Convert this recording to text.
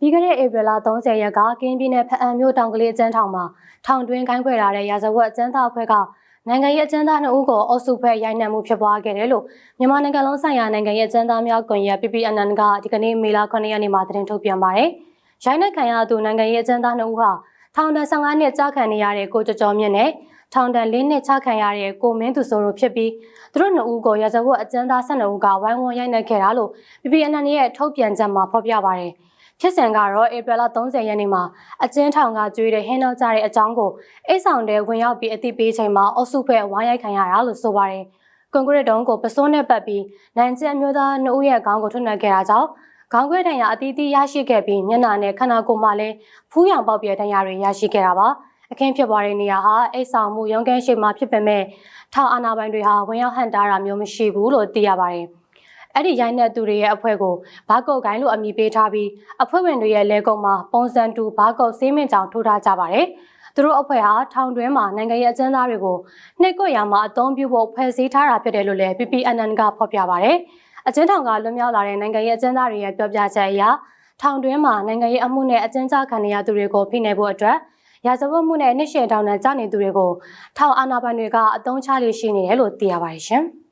ပြီးခဲ့တဲ့ဧပြီလ30ရက်ကကင်းပြည်နယ်ဖအံမြို့တောင်ကလေးအကျန်းထောင်မှာထောင်တွင်းကိုင်းခွဲထားတဲ့ရာဇဝတ်အကျန်းသားအဖွဲ့ကနိုင်ငံရေးအကျန်းသား2ဦးကိုအုပ်စုဖွဲ့ရိုက်နှက်မှုဖြစ်ပွားခဲ့တယ်လို့မြန်မာနိုင်ငံလုံးဆိုင်ရာနိုင်ငံရေးအကျန်းသားများကွန်ရက် PPNN ကဒီကနေ့မေလ9ရက်နေ့မှာသတင်းထုတ်ပြန်ပါတယ်။ရိုက်နှက်ခံရသူနိုင်ငံရေးအကျန်းသား2ဦးဟာထောင်ဒဏ်15နှစ်ကြာခံနေရတဲ့ကိုကျော်ကျော်မြင့်နဲ့ထောင်ဒဏ်၄နှစ်ချခံရတဲ့ကိုမင်းသူစိုးတို့ဖြစ်ပြီးသူတို့နှစ်ဦးကိုရာဇဝတ်အကျဉ်းသား12ဦးကဝိုင်းဝန်းရိုက်နှက်ခဲ့တာလို့ PPNN ရဲ့ထုတ်ပြန်ချက်မှာဖော်ပြပါတယ်။ ဖြစ်စဉ်ကတော့ဧပြီလ30ရက်နေ့မှာအကျဉ်းထောင်ကကျွေးတဲ့ဟင်းတော့ကြတဲ့အကြောင်းကိုအိတ်ဆောင်တဲ့ဝင်ရောက်ပြီးအသိပေးချိန်မှာအုပ်စုဖွဲ့ဝိုင်းရိုက်ခံရတာလို့ဆိုပါတယ်။ကွန်ကရစ်တုံးကိုပစိုးနဲ့ပတ်ပြီးနိုင်ကျန်မျိုးသား2ဦးရဲ့ခေါင်းကိုထွန်းနှက်ခဲ့တာကြောင့်ခေါင်းခွဲဒဏ်ရာအသီးသီးရရှိခဲ့ပြီးမျက်နှာနဲ့ခန္ဓာကိုယ်မှာလည်းဖူးရောင်ပေါက်ပြဲဒဏ်ရာတွေရရှိခဲ့တာပါ။အခင်းဖြစ်ပွားတဲ့နေရာဟာအိတ်ဆောင်မှုရုံးခန်းရှိမှာဖြစ်ပေမဲ့ထောင်အာဏာပိုင်တွေဟာဝင်ရောက်ဟန်တာတာမျိုးမရှိဘူးလို့သိရပါတယ်။ အဲ့ဒီရိုင်းတဲ့သူတွေရဲ့အဖွဲ့ကိုဘာကုတ်ကိုင်းလို့အမည်ပေးထားပြီးအဖွဲ့ဝင်တွေရဲ့လဲကုံမှာပုံစံတူဘာကုတ်စေးမင်းကြောင်ထိုးထားကြပါတယ်။သူတို့အဖွဲ့ဟာထောင်တွင်းမှာနိုင်ငံရေးအကျဉ်းသားတွေကိုနှိပ်ကွက်ရမှာအသုံးပြုဖို့ဖွဲ့စည်းထားတာဖြစ်တယ်လို့လည်း PPNN ကဖော်ပြပါတယ်။အကျဉ်းထောင်ကလွတ်မြောက်လာတဲ့နိုင်ငံရေးအကျဉ်းသားတွေရဲ့ပြောပြချက်အရထောင်တွင်းမှာနိုင်ငံရေးအမှုနဲ့အကျဉ်းချခံနေရသူတွေကိုဖိနှိပ်ဖို့အတွက်ရာဇဝတ်မှုနဲ့နှိရှေတောင်နဲ့ကြာနေသူတွေကိုထောင်အာဏာပိုင်တွေကအသုံးချလေးရှိနေတယ်လို့သိရပါတယ်ရှင်။